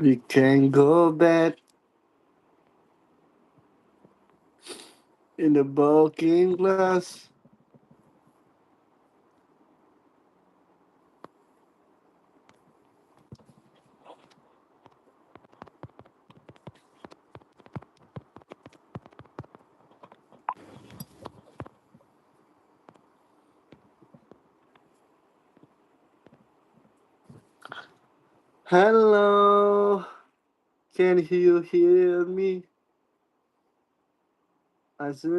We can go back in the bulking glass. Hello, can you hear me? I said,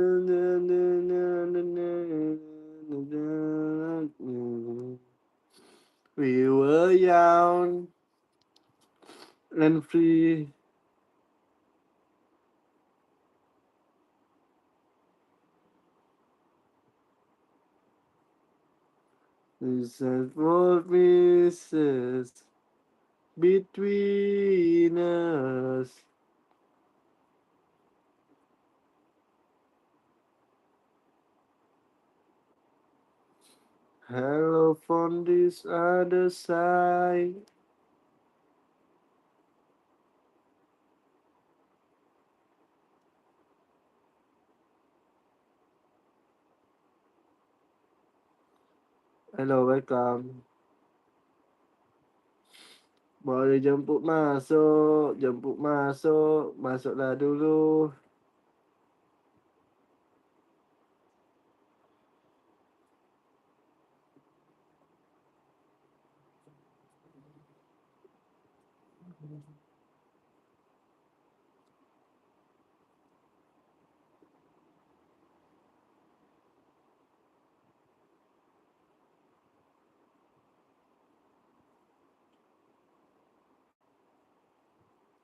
we were young and free. He said, what we says between us. Hello from this other side. Hello, welcome. Boleh jemput masuk, jemput masuk, masuklah dulu.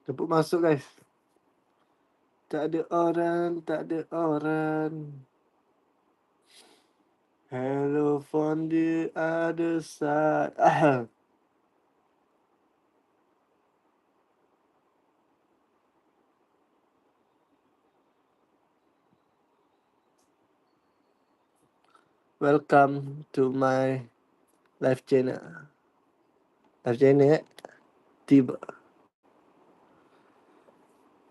Jemput masuk guys. Tak ada orang, tak ada orang. Hello from the other side. Ah. Welcome to my live channel. Live channel eh? Tiba.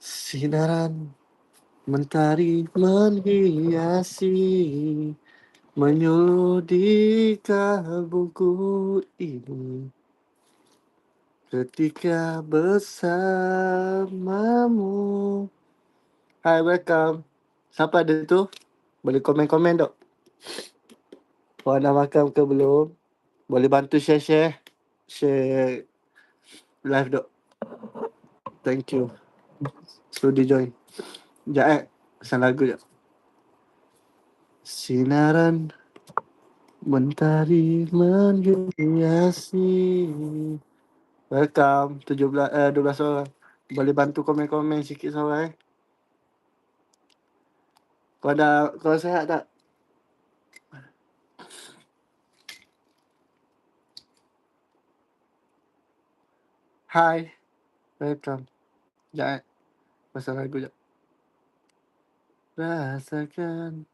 Sinaran mentari menghiasi menyuluh di kalbuku ini ketika bersamamu. Hai, welcome. Siapa ada tu? Boleh komen-komen dok. Kau dah makan ke belum? Boleh bantu share-share. Share live dok. Thank you. Slowly join. Sekejap eh. Pesan lagu sekejap. Sinaran mentari menghiasi. Welcome. 17, eh, 12 orang. Boleh bantu komen-komen sikit seorang eh. Kau dah, kau sihat tak? Hi. Welcome. Sekejap eh. Pasal lagu sekejap. Rasakan.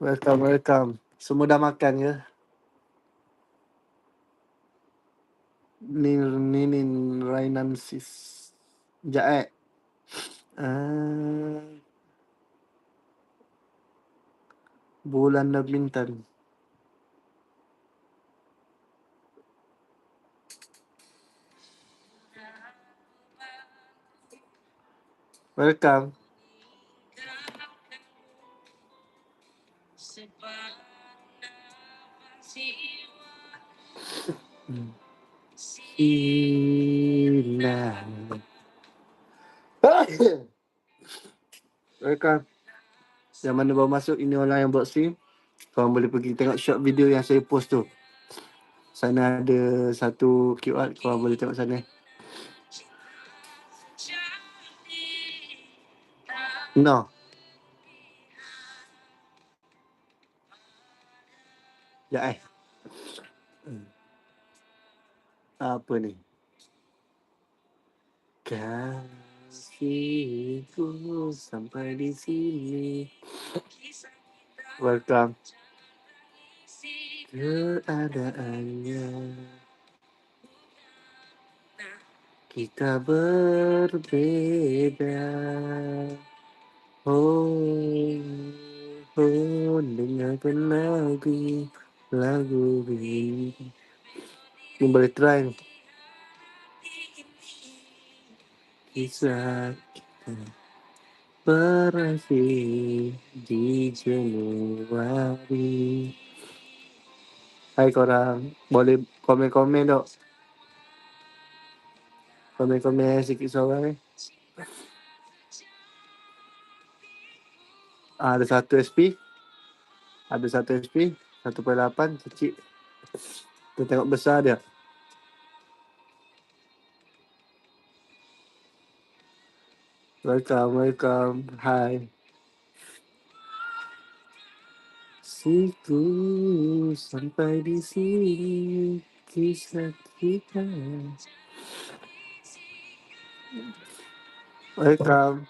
Welcome, welcome. Semua dah makan ke? Ni ni ni Rainan sis. Sekejap eh. Uh, bulan dan bintang. Welcome. Sinar. Welcome. Yang mana baru masuk, ini orang yang buat stream. Korang boleh pergi tengok short video yang saya post tu. Sana ada satu QR, korang boleh tengok sana. No. Ya eh. Apa ni? Kasihku sampai di sini. Welcome. keadaannya kita berbeda. Dengarkan lagu lagu ini. Ni boleh try ni. Kisah kita berakhir di Januari. Hai korang, boleh komen-komen dok. Komen-komen sikit seorang eh. Ah, ada satu SP. Ada satu SP. 1.8 kecil. Kita tengok besar dia. Welcome, welcome. Hai. Siku sampai di sini kisah kita. Welcome.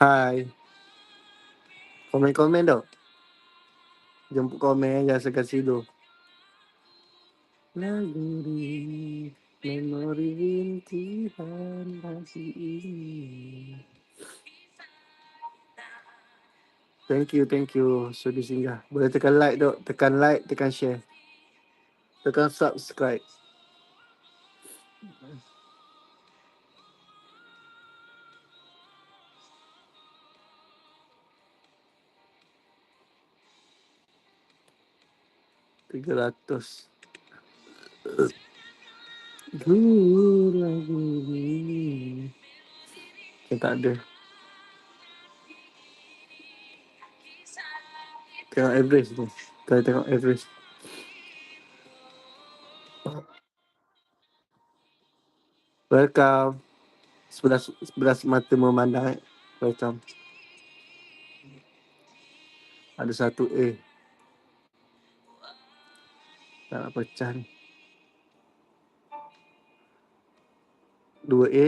Hai. Komen-komen dong. Jemput komen segan sidu. Lagu ini memori rintihan hati ini. Thank you, thank you. Sudi singgah. Boleh tekan like dok. Tekan like, tekan share. Tekan subscribe. Tiga ratus. Dulu lagu ini. Okay, tak ada. Tengok average tu. Kita tengok average. Welcome. Sebelas, sebelas mata memandang. Eh. Welcome. Ada satu A. Tak nak pecah ni. Dua A.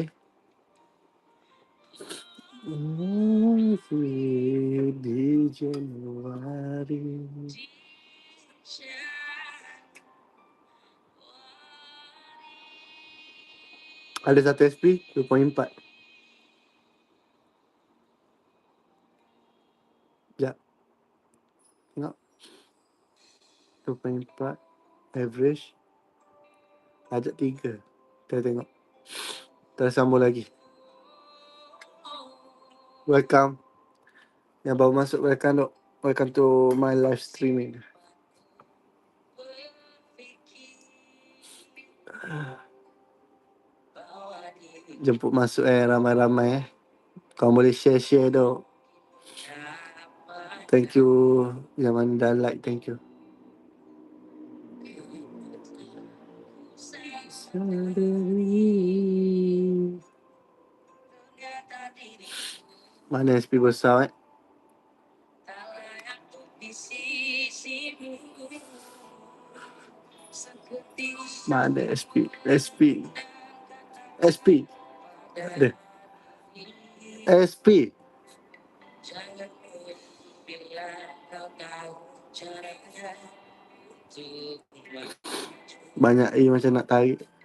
Masih di Januari. Ada satu SP 2.4. Sekejap. Tengok. 2.4. Average. Ajak 3. Kita tengok. Kita sambung lagi. Welcome. Yang baru masuk welcome dok. Welcome to my live streaming. Jemput masuk eh ramai-ramai eh. Kau boleh share-share dok. Thank you yang mana dah like, thank you. Mana SP besar eh? Mana SP? SP. SP. Ada. SP. Banyak A macam nak tarik.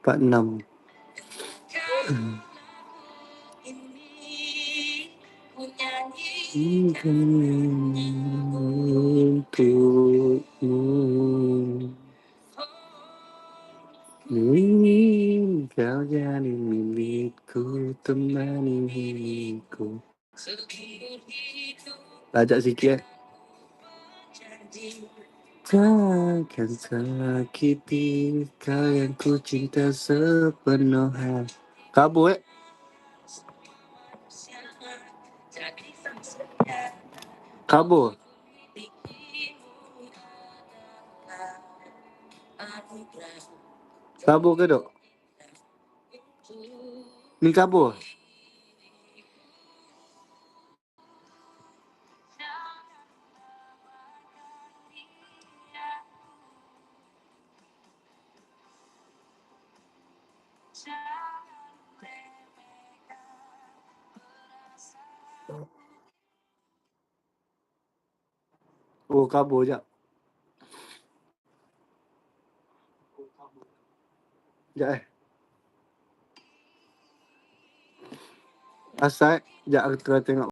Empat enam. Untukmu Ingin kau jadi milikku Temani hidupku Lajak sikit eh Takkan sakiti yang ku cinta sepenuh hati Kabur eh Kabur Kabur ke dok? Ni kabur? Oh, kabur jap. Jap eh. Asal, jap aku tengok